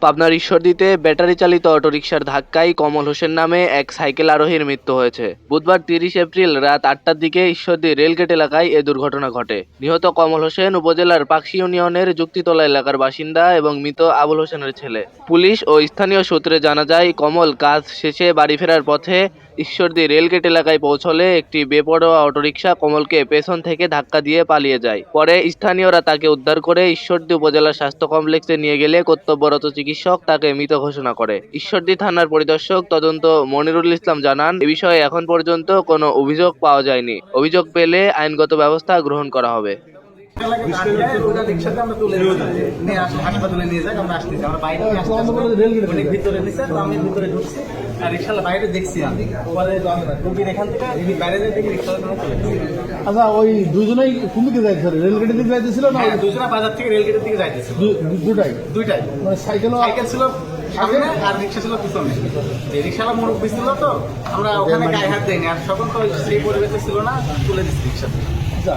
পাবনার ঈশ্বরদীতে ব্যাটারি চালিত অটোরিকশার ধাক্কায় কমল হোসেন নামে এক সাইকেল আরোহীর মৃত্যু হয়েছে। বুধবার তিরিশ এপ্রিল রাত আটটার দিকে ঈশ্বরদী রেলগেট এলাকায় এ দুর্ঘটনা ঘটে। নিহত কমল হোসেন উপজেলার পাকশি ইউনিয়নের যুক্তিতলা এলাকার বাসিন্দা এবং মৃত আবুল হোসেনের ছেলে। পুলিশ ও স্থানীয় সূত্রে জানা যায়, কমল কাজ শেষে বাড়ি ফেরার পথে ঈশ্বরদী রেলগেট এলাকায় পৌঁছলে একটি বেপরোয়া অটোরিকশা কমলকে পেছন থেকে ধাক্কা দিয়ে পালিয়ে যায়। পরে স্থানীয়রা তাকে উদ্ধার করে ঈশ্বরদী উপজেলা স্বাস্থ্য কমপ্লেক্সে নিয়ে গেলে কর্তব্যরত চিকিৎসক তাকে মৃত ঘোষণা করে। ঈশ্বরদী থানার পরিদর্শক তদন্ত মনিরুল ইসলাম জানান, এ বিষয়ে এখন পর্যন্ত কোনো অভিযোগ পাওয়া যায়নি। অভিযোগ পেলে আইনগত ব্যবস্থা গ্রহণ করা হবে। হাসপাতালে নিয়ে যাই আমরা আসতেছি আমরা বাইরে অনেক ভিতরে তো আমি ভিতরে ঢুকছি আর রিক্সালা বাইরে দেখছি আমি পরে রুগীর এখান থেকে বাইরে দেখি রিক্সালা আচ্ছা ওই দুজনেই কোন দিকে যাইছিল রেলগেটের দিকে যাইতেছিল না হ্যাঁ দুজনা বাজার থেকে রেলগেটের দিকে যাইতেছে দু- দুটাই? দুইটাই। মানে সাইকেলও সাইকেল ছিল সামনে আর রিক্সা ছিল পিছনে। যে রিক্সালা মুরব্বী ছিল তো আমরা ওখানে গায়ে হাত দেয়নি আর সকল তো সেই পরিবেশে ছিল না তুলে দিচ্ছি রিক্সা। আচ্ছা